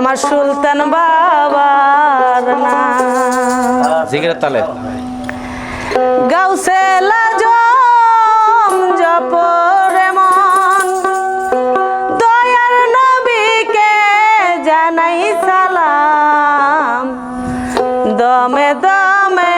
আমার সুলতান বাবার নাম। জিগের তালে। গাউসে লাজম জপ দমে দমে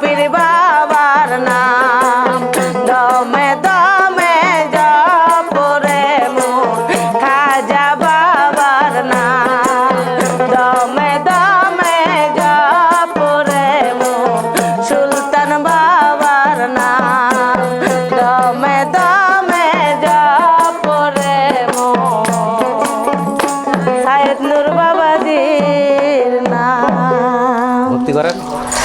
বাপের বা